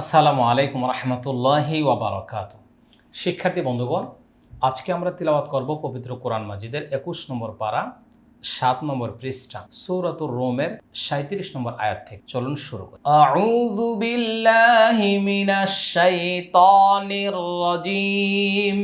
আসসালামু আলাইকুম রহমতুল্লাহি ওবরাকাত শিক্ষার্থী বন্ধুগণ আজকে আমরা তিলাওয়াত করব পবিত্র কোরআন মাজিদের একুশ নম্বর পারা সাত নম্বর পৃষ্ঠা সৌরাতুর রোমের সাঁত্রিশ নম্বর আয়াত থেকে। চলুন শুরু করি। আউযু বিল্লাহি মিনাশ শাইতানির রাজিম।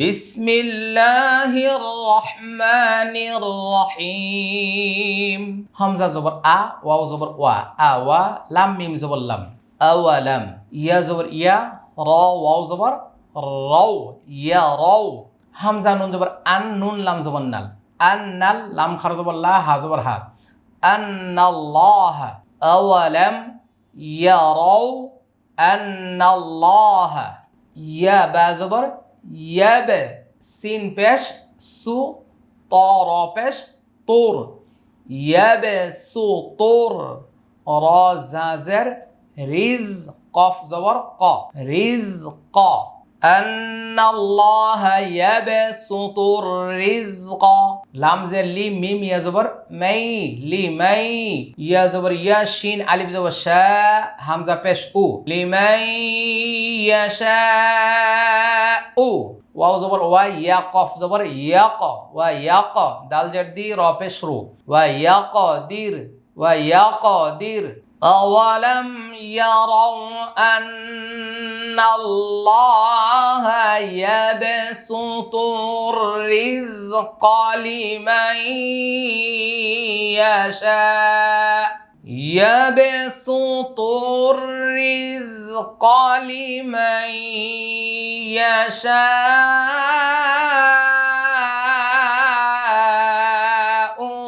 বিসমিল্লাহির রহমানির রহিম। হামজা জবর আ ওয়াও জবর ওয়া আ ওয়া লাম মিম জবর লাম। আওয়ালাম ইয়া জবর ইয়া র ওয়াও জবর রও ইয়া রও হামজা নুন জবর আন নুন লাম জবর নাল আন নাল লাম খার জবর লা হা জবর হা আন্নাল্লাহ আওয়ালাম ইয়ারাও আন্নাল্লাহ ইয়া বা জবর ইয়াব সিন পেশ সু ত র পেশ তোর ইয়াব সু তোর র জাজের রিজ رزق قاف زبر قا رزق. أن الله يبسط الرزق. لام زر لي ميم يا زبر مي. لي مي. يا زبر يا شين. علي زبر شاء همزة بش أو. لمن يشاء واو زبر ويقف زبر يق ويق دال جر دي را بيش رو. ويقدر ويقدر أولم يروا أن الله يبسط الرزق لمن يشاء. يبسط الرزق لمن يشاء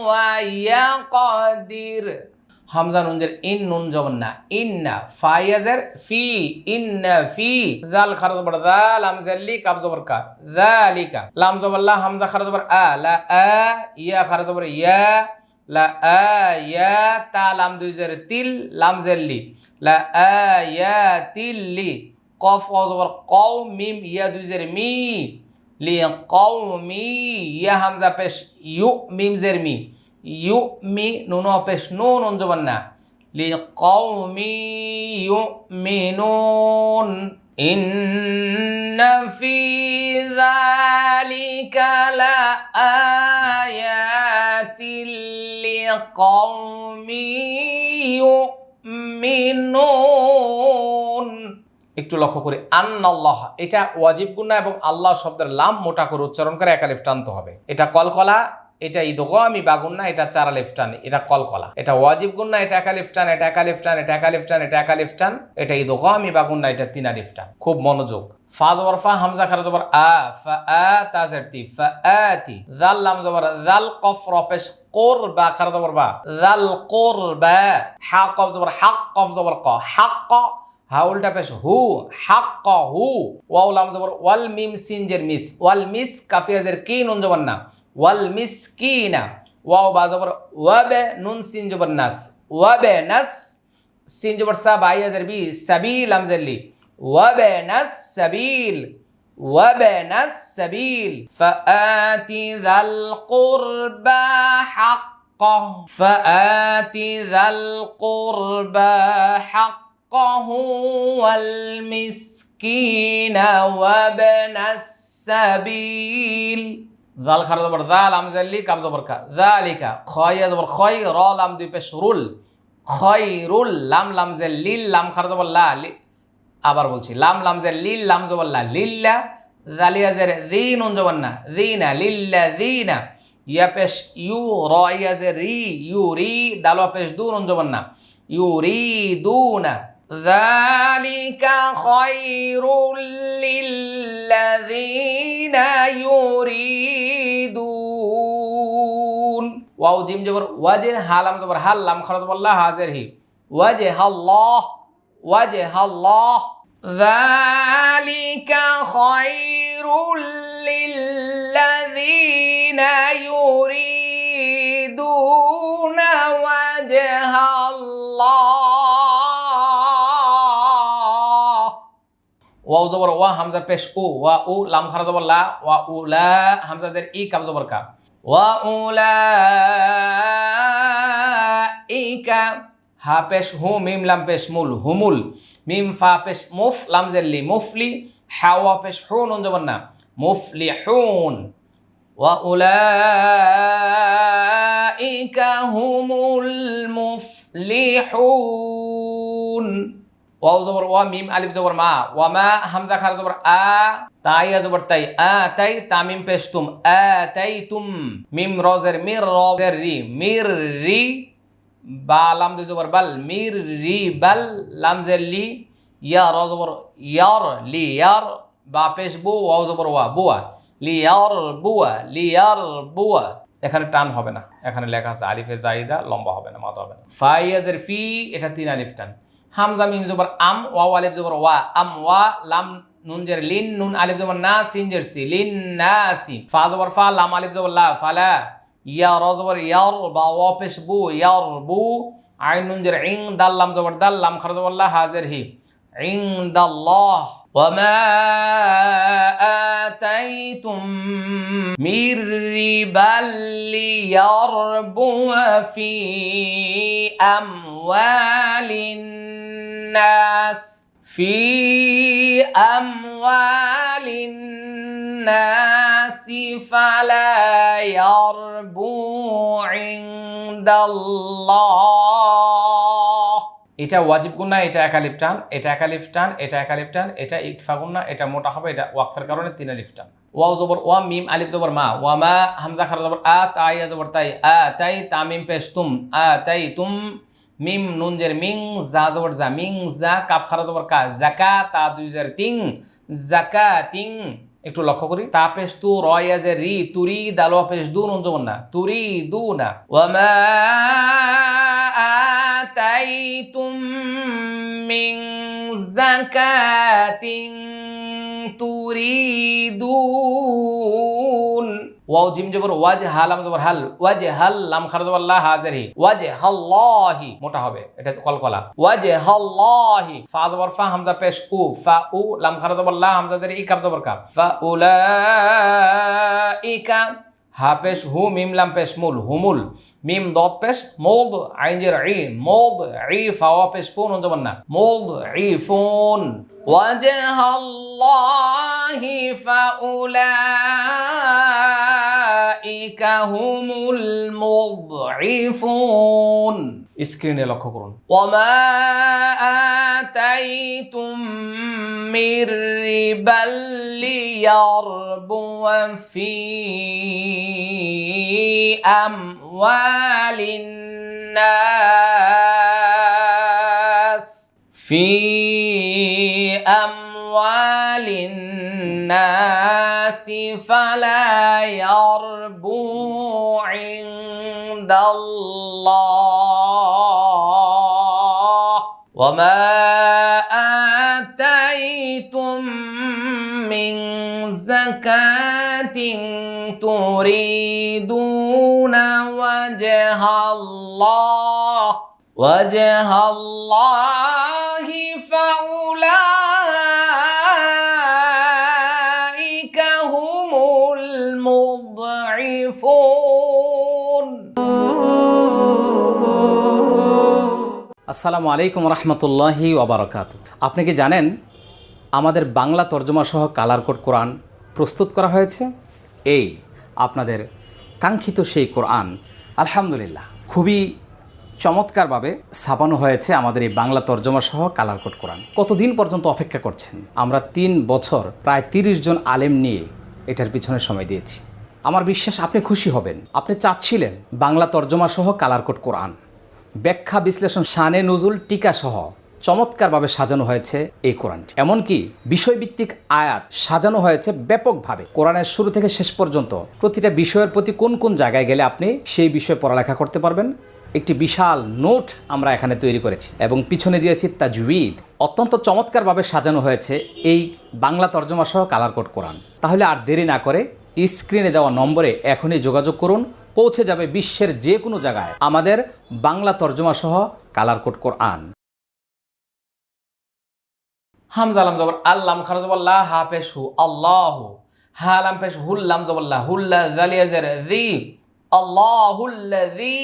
ويقدر. হামজা নুনজের ইন নুন জবন না। ইন্না ফায়াজের ফি, ইন্না ফি। জাল খারাজ বড়, জাল হামজার লি কাব জবর কা। জালিকা। লাম জবর লা, হামজা খারাজ বড়, আ, লা, আ, ইয়া খারাজ বড়, ইয়া, লা, আ, ইয়া, তা, লাম দুই জের তিল, লাম জের লি। লা, আ, ইয়া, তিল, লি। কফ জবর, কও, মিম, ইয়া দুই জের মি। লি, কও, মি, ইয়া হামজা পেশ, ইউ, মিম জের মি। يؤمن نون পেশ নুন অঞ্জবান না لقوم يؤمنون إن في ذلك لآيات لقوم يؤمنون একটু লক্ষ্য করি আন্নাল্লাহ এটা ওয়াজিব গুন্না এবং আল্লাহ শব্দের লাম মোটা করে উচ্চারণ করে একালিফ টানতে হবে এটা কলকলা এটা ইদগামি বাগুন্না এটা চারা লেফটান, এটা কলকলা। এটা ওয়াজিব গুন্না এটা একা লেফটান, এটা একা লেফটান, এটা একা লেফটান, এটা একা লেফটান, এটা ইদগামি বাগুন্না এটা তিনা লেফটান। খুব মনোযোগ। ফা জবর হামজা খারা জবর আ, ফা আ, তি ফা আতি জাল লাম জবর, জাল কফ রপেশ কোর বা খারা জবর বা। জাল কোর বা, হা কফ জবর হাক কফ জবর ক হাক ক, হা উল্টা পেশ হু হাক হু। ওয়াও লাম জবর, ওয়াল মিম সিনজের মিস, ওয়াল মিস কাফিয়াজের কি নুন জবর না। ওয়াল মিসকিনা ওয়াও বা জবর ওয়াবে নুন সিন জবর নাস ওয়াবে নাস সিন জবর সা বাই আজার বি সাবিল আমজাল্লি ওয়াবে নাস সাবিল وبن السبيل فآت ذا القربى حقه فآت ذا القربى حقه والمسكين وابن السبيل জাল খারা জবর জাল আমজাল্লি কাব জবর কা জালিকা খয়া জবর খয়, র লাম দুই পেশ রুল। খয়রুল লাম লাম জে লিল লাম খারা জবর লা আবার বলছি, লাম লাম জে লিল লাম জবর লা। লিল্লা, জালিয়া জের দিন উন জবর না। দিনা লিল্লা দিনা ইয়া পেশ ইউ, র ইয়া জে রি, ইউ, রি। দাল পেশ দুন উন জবর না। ইউ, রি দুনা ذلك خير للذين يريدون. واو جيم جبر وجه هالام جبر هل هالام خرط والله حاضر هي. وجه الله وجه الله. ذلك خير ওয়া জবর, ওয়া হামজা পেশ ও ওয়া উ লাম খারা জবর লা, ওয়া উ লা হামজাদের ই কাব জবর কা। ওয়া উ লা ই কা, হা পেশ হু, মিম, লাম পেশ মুল, হুমুল। মিম, ফা পেশ মুফ, লাম জের লি মুফলি হা, ওয়া পেশ হু, নুন জবর না। মুফলি হুন। ওয়া উলা ইকা হুমুল মুফলিহুন ওয়াও জবর, ওয়া মিম আলিফ জবর, মা। ওয়া মা হামজা খারা জবর, আ তাই জবর, তাই। আ, তাই তামিম পেশ তুম আ, তাই তুম। মিম রজের, মির রজের রি মির রি বা লাম জবর, বাল, মির রি, বাল, লাম জের লি, ইয়া, র জবর, ইয়ার, লি, ইয়ার, বা পেশ বু, ওয়াও জবর, ওয়া, বুয়া লিয়ার বুয়া লিয়ার বুয়া। এখানে টান হবে না, এখানে লেখা আছে আলিফে জাইদা, লম্বা হবে না মাথা হবে না। ফাইয়াজের ফি, এটা তিন আলিফ টান। হামজা মিম জবর আম ওয়া আলিফ জবর ওয়া আম ওয়া লাম নুন জের লিন নুন আলিফ জবর না সিন জের সি লিন না সি ফা জবর ফা লাম আলিফ জবর লা ফালা ইয়া র জবর ইয়ার বা ওয়া পেশ বু ইয়ার বু আইন নুন জের ইং দাল লাম জবর দাল লাম খার জবর লা হাজের হি ইং দাল্লাহ وما آتيتم من ربا ليربو في أموال الناس في أموال الناس فلا يربو عند الله এটা ওয়াজিব গুন্না এটা একালিফ টান এটা একালিফ টান এটা একালিফ টান এটা ইকফা গুন্না এটা মোটা হবে এটা ওয়াকফের কারণে তিন আলিফ টান ওয়াও জবর ওয়া মিম আলিফ জবর মা ওয়া মা হামজা খারা জবর আ তাই জবর তাই আ তাই তামিম পেশ তুম আ তাই তুম মিম নুনজের মিং, জা জবর জা মিং, জা কাপ খারা জবর কা জাকা তা দুই জের তিং জাকা তিং একটু লক্ষ্য করি। তা পেশ তু রয়া জের রি তুরি দাল পেশ দু, নুন জবর না। তুরি দু না। অমা তাই তুম মিং জাকাতিং তুরিদুন ওয়াও জিম জবর ওয়াজ হাল আম জবর হাল, ওয়াজ হাল লাম খারদুল্লাহ হাজারি, ওয়াজ হাল্লাহি, মোটা হবে, এটা কলকলা, ওয়াজ হাল্লাহি, ফা জবর ফা, হামজা পেশ উ, ফা উ লাম খারদুল্লাহ হামজা জারি ইকাব জবর কা, ফা উলাইকা, হা পেশ হু, মিম লাম পেশ মুল, হুমুল, মিম দত পেশ মোদ আইন জের ই, মোল্দ, ই ফাওয়া পেশ ফুন, হন জবর না, মোল্দ, ই হি ফা উলা উলাইকা হুমুল মুদঈফুন স্ক্রিনে লক্ষ্য করুন। ওয়ামা আতাইতুম মির রিবাল লিয়ারবু ফি আমওয়ালিন নাস ফি تريدون وجه الله وجه الله فأولئك هم المضعفون আসসালামু আলাইকুম রহমতুল্লাহি ওবরাকাত আপনি কি জানেন আমাদের বাংলা তর্জমা সহ কালার কোড কোরআন প্রস্তুত করা হয়েছে এই আপনাদের কাঙ্ক্ষিত সেই কোরআন, আলহামদুলিল্লাহ, খুবই চমৎকারভাবে ছাপানো হয়েছে আমাদের এই বাংলা তর্জমা সহ কালার কোড কোরআন। কতদিন পর্যন্ত অপেক্ষা করছেন? আমরা তিন বছর, প্রায় তিরিশ জন আলেম নিয়ে এটার পিছনে সময় দিয়েছি। আমার বিশ্বাস, আপনি খুশি হবেন। আপনি চাচ্ছিলেন বাংলা তর্জমা সহ কালার কোড কোরআন। ব্যাখ্যা বিশ্লেষণ শানে নজুল টিকা সহ চমৎকারভাবে সাজানো হয়েছে এই কোরআনটি। এমনকি বিষয়ভিত্তিক আয়াত সাজানো হয়েছে ব্যাপকভাবে। কোরআনের শুরু থেকে শেষ পর্যন্ত প্রতিটা বিষয়ের প্রতি কোন কোন জায়গায় গেলে আপনি সেই বিষয়ে পড়ালেখা করতে পারবেন? একটি বিশাল নোট আমরা এখানে তৈরি করেছি এবং পিছনে দিয়েছি তাজউইদ। অত্যন্ত চমৎকারভাবে সাজানো হয়েছে এই বাংলা তর্জমা সহ কালার কোড কোরআন। তাহলে আর দেরি না করে স্ক্রিনে দেওয়া নম্বরে এখনই যোগাযোগ করুন। পৌঁছে যাবে বিশ্বের যে কোনো জায়গায়। আমাদের বাংলা তর্জমা সহ কালার কোড কোরআন। হামজা লাম জবর আল্লাম খারা জবর লা হা পেশ হু আল্লাহু। হা লাম পেশ হুল্লাম জবর লা হুল্লা জালিয়া জের জি আল্লাহুল্লাযী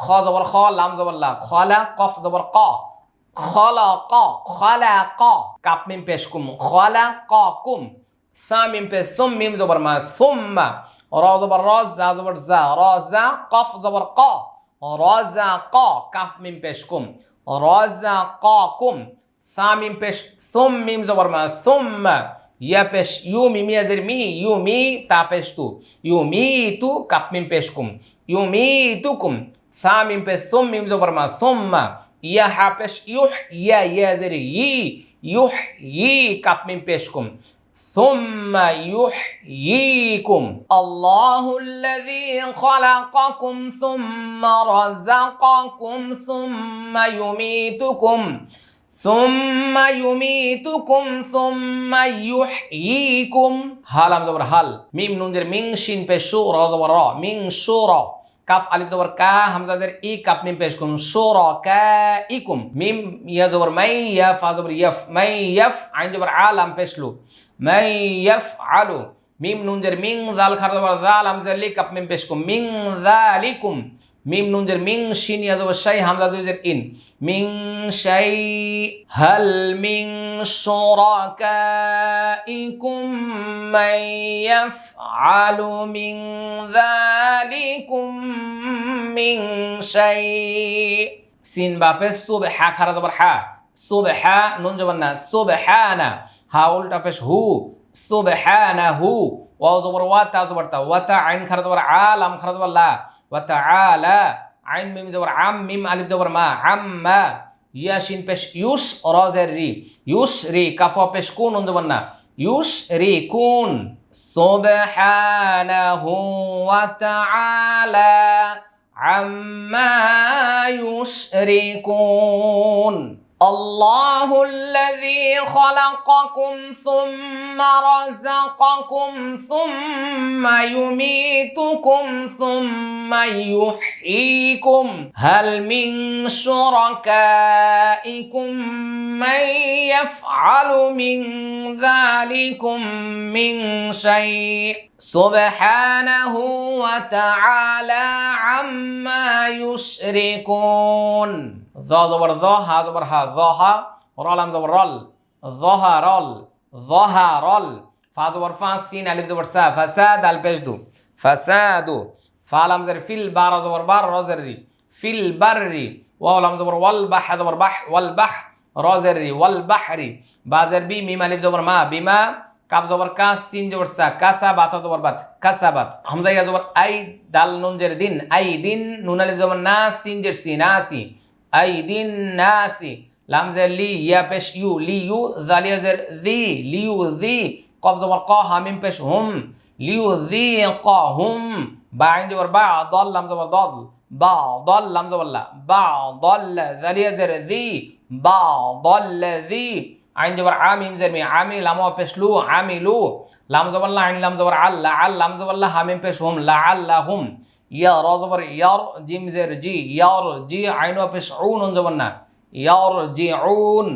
খ জবর খ, লাম জবর লা, খলা, কফ জবর ক। খলা ক খলা ক। কাপ মিম পেশ কুম, খলা ক কুম। সা মিম পেশ, সুম মিম জবর মা, সুম্মা। র জবর র, জা জবর জা, র জা, কফ জবর ক। র জা ক, কাফ মিম পেশ কুম। র জা ক কুম। সা মিম পেশ সুম মিম জবর মা সুম্মা ইয়া পেশ ইউ মিমি আজের মি ইউ মি তা পেশ তু ইউ মি তু কাপ মিম পেশ কুম ইউ মি তু কুম সা মিম পেশ সুম মিম জবর মা সুম্মা ইয়া হা পেশ ইউহ ইয়া ইয়া আজের ই ইউহ ই কাপ মিম পেশ কুম ثم يحييكم الله الذي خلقكم ثم رزقكم ثم يميتكم সোম্মা ইউমিতুকুম সোম্মা ইউহইকুম হাল আম জবর হাল, মিম নুন জের মিং শিন পে শু র জবর র, মিং শু র কাফ আলিফ জবর কা হামজা জের ই কাপ মিম পেশ কুম শু র কা ইকুম, মিম ইয়া জবর মাই ইয়া, ফা জবর ইয়াফ মাই ইয়াফ আইন জবর আলাম পেশ লু, মাই ইয়াফ আলু মিম নুন জের মিং, জাল খার জবর জাল হামজা লি কাপ মিম পেশ কুম মিং জালিকুম মিম নুন জের মিং শিন ইয়া জবর শাই হামজা দুই জের ইন। মিং শাই হাল মিং শুরাকাইকুম মান ইয়াফআলু মিন যালিকুম মিং শাই। সিন বাপে সুবহা খারা জবর হা। সুবহা নুন জবর না, সুবহানা। হা উল্টা পেশ হু। সুবহানা হু। ওয়া জবর ওয়া, তা জবর তা। ওয়া তা আইন খারা জবর আলাম খারা জবর লা। ওয়া তাআলা আইন মিম জবর আম মিম আলিফ জবর মা আম্মা ইয়াসিন পেশ ইউস রজের রি, ইউস রি কাফা পেশ কোন অঞ্জবন না ইউস রি কোন সুবহানাহু ওয়া তাআলা আম্মা ইউশরিকুন الله الذي خلقكم ثم رزقكم ثم يميتكم ثم يحييكم. هل من شركائكم من يفعل من ذلكم من شيء؟ سبحانه وتعالى عما يشركون ذا زبر ذا ها زبر ها ذا ها رلم زبر رل ظهر رل ظهر رل فا زبر فا سين الف زبر سا فساد البجدو فساد فالم زر في البار زبر بار رزري في البر ولم زبر والبح زبر بح والبح رزري والبحر بازر بي ميم الف زبر ما بما কাপ জবর কা সিন জবর সা কাসা বাতা জবর বাত কাসা বাত হামজা ইয়া জবর আই দাল নুন জের দিন, আই দিন নুন আলিফ জবর না সিন জের সি নাসি আই দিন নাসি লাম জের লি, ইয়া পেশ ইউ, লি ইউ, জালিয়া জের দি, লি ইউ দি, কফ জবর ক, হামিম পেশ হুম, লি ইউ দি, ক, হুম। বা আইন জবর বা, দল, লাম জবর দল, বা দল, লাম জবর লা, বা দল, জালিয়া জের দি, বা দল দি। আইন জবর আমিম জেরমি আমি লাম পেশলু আমিলু লাম জবর লা আইন লাম জবর আল্লাহ আল লাম জবর লা হামিম পেশ হুম লা আল্লাহ হুম ইয়া র জবর ইয়ার জিম জের জি ইয়ার জি আইন পেশ উন জবর না ইয়ার জি উন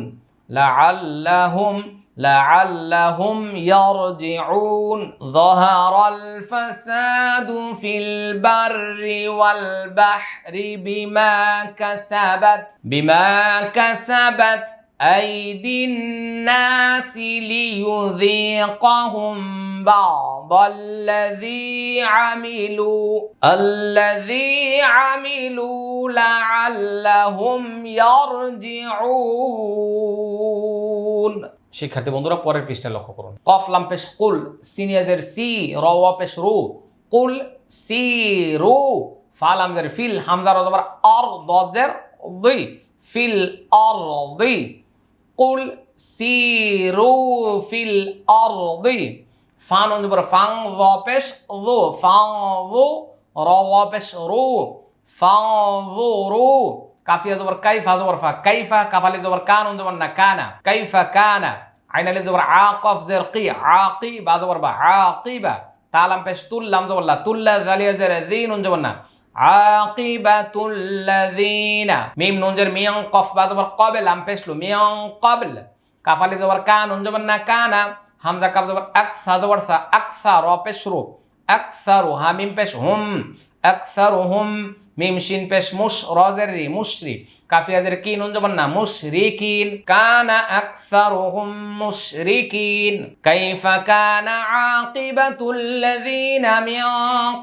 লা আল্লাহুম لعلهم يرجعون ظهر الفساد في البر والبحر بما كسبت بما كسبت أيدي الناس ليذيقهم بعض الذي عملوا الذي عملوا لعلهم يرجعون শিক্ষার্থী বন্ধুরা পরের পৃষ্ঠা লক্ষ্য করুন কফ লাম পেশ কুল সিনিয়াজের সি র ওয়া পেশ রু কুল সি রু ফাল হামজার ফিল হামজা রজবর আর দজের দুই ফিল আর দুই কুল সিরু ফিল আরদি। ফান অনুবার ফাং, র, পেশ, রু। ফাং, রু, র ওয়া পেশ, রু। ফাং, রু রু। কাফিয়া জবর কাইফা জবর ফা, কাইফা। কাফালি জবর কান জবর না, কানা। কাইফা, কানা। আইন আলিফ জবর আকফ জের, কি আকি বা জবর বা আকিবা তালাম, পেশ, তুল্লাম জবর লা, তুল্লা, জালিয়া, জের দিন জবর না। আকিবাতুল্লাযীনা মিম নুন জের মিয়াং কফ বা জবর কবে, লাম পেশলু, মিয়াং কবল। কাফালি জবর কান নুন জবর না হামজা কাব জবর আকসা, জবর সা আকসা র পেশরু। আকসারু হা মিম পেশ হুম। আকসারু হুম। মিম শিন পেশ মুশ রজের রি মুশরি কাফিয়াদের কিন জবান না? মুশরিকিন। কানা আকসারুহুম মুশরিকিন। কাইফা কানা আকিবাতুল্লাযীনা মিন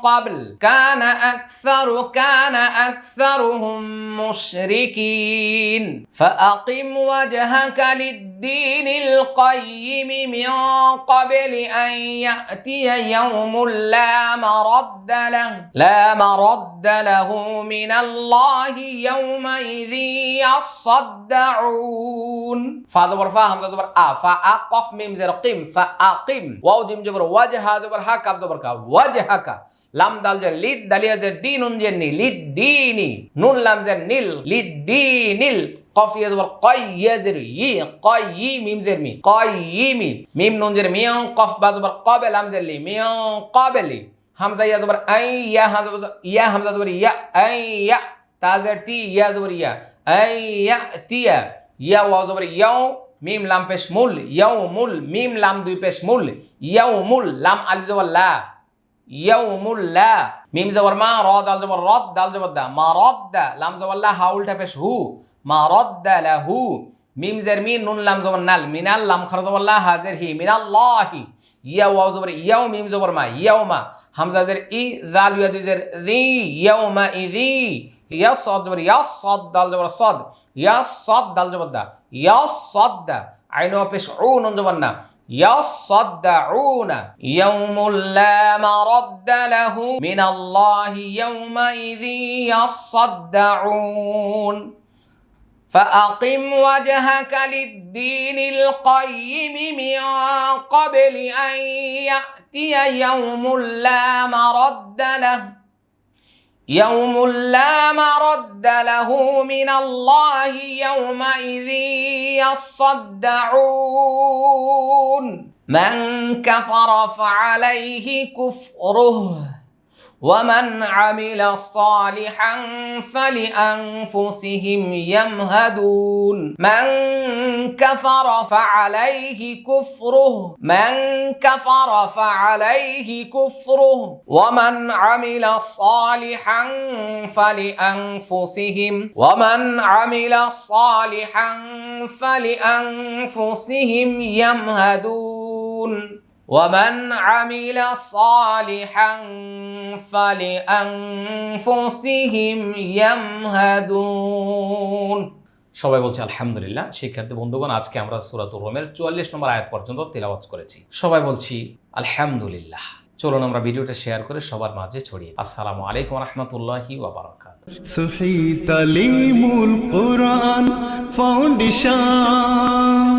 ক্বাবল। কানা আকসারু কানা আকসারুহুম মুশরিকিন। ফাআকিম ওয়াজহাকা লিদ للدين القيم من قبل أن يأتي يوم لا مرد له لا مرد له من الله يومئذ يصدعون فا زبر فا همزة زبر آ فا آ قف ميم زر قم فأقم واو جيم جبر وجه زبر ها كاف زبر كا وجهك লাম দাল যে লিদ দালিয়া যে দিন উন যে নি লিদ দিনি নুন লাম যে নিল লিদ দিনিল কফ ইয়া জবর কয় ইয়া জের ই কয় ই মিম জের মি কয় ই মি, মিম নুন জের মিয়াও কফ বা জবর কবে লাম জের লি মিয়াও কবেলি হামজা ইয়া জবর আই ইয়া হামজা ইয়া হামজা জবর ইয়া আই ইয়া তাজের তি ইয়া জবর ইয়া আই ইয়া তিয়া, ইয়া ওয়া জবর ইয়াও মিম, লাম, পেশ, মুল ইয়াও মুল, মিম, লাম, দুই, পেশ, মুল ইয়াও মুল, লাম, আলিফ, জবর, লা ইয়াউমুল্লা মিম, জবর, মা, র, দাল, জবর, রদ, দাল, জবর, দা, মা রদ্দা লাম, জবর, লা, হা, উল্টা, পেশ, হু মা রদ্দা লাহু মিম জের মিন নুন লাম জবর নাল মিনাল লাম খর জবর লা হাজের হি মিনাল্লাহি ইয়া ওয়াও জবর ইয়াও মিম জবর মা ইয়াও মা হামজা জের ই জাল ইয়া দুই জের জি ইয়াও মা ইজি ইয়া সদ জবর ইয়া সদ দাল জবর সদ ইয়া সদ দাল জবর দা ইয়া সদ দা আইন পেশ উ নুন জবর না يصدعون يوم لا مرد له من الله يومئذ يصدعون فأقم وجهك للدين القيم من قبل أن يأتي يوم لا مرد له. يوم لا مرد له من الله يومئذ يصدعون. من كفر فعليه كفره. ومن عمل صالحا فلأنفسهم يمهدون من كفر فعليه كفره من كفر فعليه كفره ومن عمل صالحا فلأنفسهم ومن عمل صالحا فلأنفسهم يمهدون ومن عمل صالحا فلأنفسهم يمهدون সবাই বলছে আলহামদুলিল্লাহ শিক্ষার্থী বন্ধুগণ আজকে আমরা সুরাতুর রোমের চুয়াল্লিশ নম্বর আয়াত পর্যন্ত তেলাওয়াত করেছি সবাই বলছি আলহামদুলিল্লাহ চলুন আমরা ভিডিওটা শেয়ার করে সবার মাঝে ছড়িয়ে আসসালামু আলাইকুম রহমতুল্লাহি ওয়াবারাকাত সহি তালিমুল কোরআন ফাউন্ডেশন